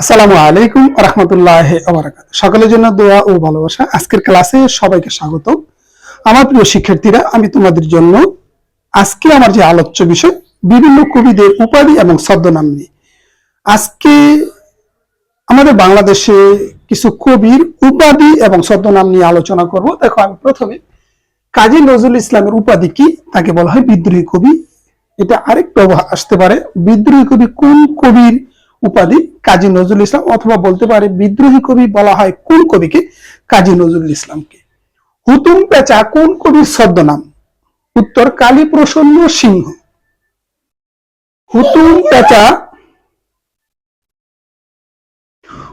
আসসালামু আলাইকুম রহমতুল্লাহ সকলের জন্য দোয়া ও ভালোবাসা। আজকের ক্লাসে সবাইকে স্বাগত আমার প্রিয় শিক্ষার্থীরা, আমি তোমাদের জন্য আজকে আমার যে আলোচ্য বিষয়, বিভিন্ন কবিদের উপাধি এবং ছদ্মনাম নিয়ে। আজকে আমাদের বাংলাদেশে কিছু কবির উপাধি এবং ছদ্মনাম নিয়ে আলোচনা করব। দেখো, আমি প্রথমে কাজী নজরুল ইসলামের উপাধি কি? তাকে বলা হয় বিদ্রোহী কবি। এটা আরেকটু আসতে পারে। বিদ্রোহী কবি কোন কবির উপাধি কাজী নজরুল ইসলাম অথবা বলতে পারে বিদ্রোহী কবি বলা হয় কোন কবিকে কাজী নজরুল ইসলামকে। হুতুম পেঁচা কোন কবির ছদ্মনাম? উত্তর কালী প্রসন্ন সিংহ। হুতুম পেঁচা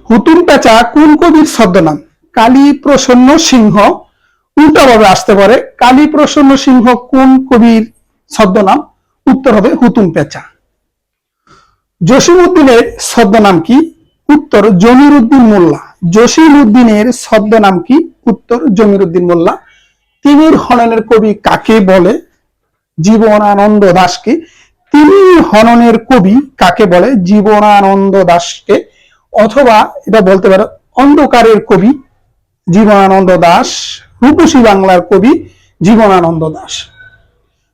হুতুম পেঁচা কোন কবির ছদ্মনাম? কালী প্রসন্ন সিংহ। উল্টাভাবে আসতে পারে কালী প্রসন্ন সিংহ কোন কবির ছদ্মনাম? উত্তর হবে হুতুম পেঁচা। জসিম উদ্দিনের ছদ্মনাম কি? উত্তর জমির উদ্দিন মোল্লা। জসিম উদ্দিনের ছদ্মনাম কি? উত্তর জমির উদ্দিন মোল্লা। তিমির হননের কবি কাকে বলে? জীবনানন্দ দাসকে। তিনি হননের কবি কাকে বলে? জীবনানন্দ দাসকে। অথবা এটা বলতে পারো, অন্ধকারের কবি জীবনানন্দ দাস, রূপসী বাংলার কবি জীবনানন্দ দাস।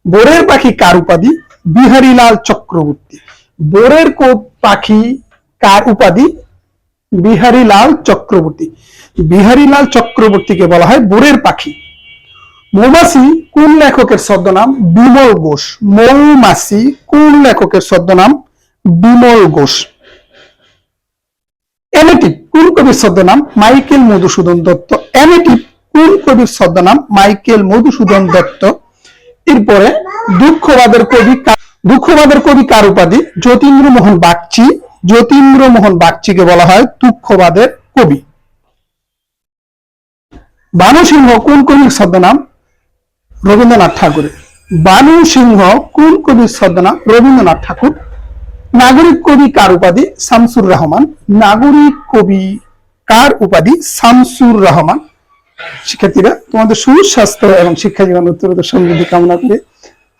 বোরের পাখি কার উপাধি? বিহারীলাল চক্রবর্তী। বোরের কো- পাখি কার উপাধি? বিহারীলাল চক্রবর্তী। বিহারীলাল চক্রবর্তীকে বলা হয় বোরের পাখি। মৌমাছি কোন লেখকের ছদ্মনাম? বিমল ঘোষ। মৌমাছি কোন লেখকের ছদ্মনাম? বিমল ঘোষ। অ্যামেটিভ কোন কবির ছদ্মনাম? মাইকেল মধুসূদন দত্ত। অ্যামেটিভ কোন কবির ছদ্মনাম? মাইকেল মধুসূদন দত্ত। এরপরে দুঃখবাদের কবি কা- দুঃখবাদের কবি কার উপাধি? যতীন্দ্র মোহন বাগচি। যতীন্দ্র মোহন বাগচিকে বলা হয় দুঃখবাদের কবি। বানু সিংহ কোন কবির ছদ্মনাম? রবীন্দ্রনাথ ঠাকুরের বানু সিংহ কোন কবির ছদ্মনাম? রবীন্দ্রনাথ ঠাকুর। নাগরিক কবি কার উপাধি? শামসুর রহমান। নাগরিক কবি কার উপাধি? শামসুর রহমান। শিক্ষার্থীরা, তোমাদের সুস্বাস্থ্য এবং শিক্ষা জীবন উত্তরোত্তর সমৃদ্ধি কামনা করে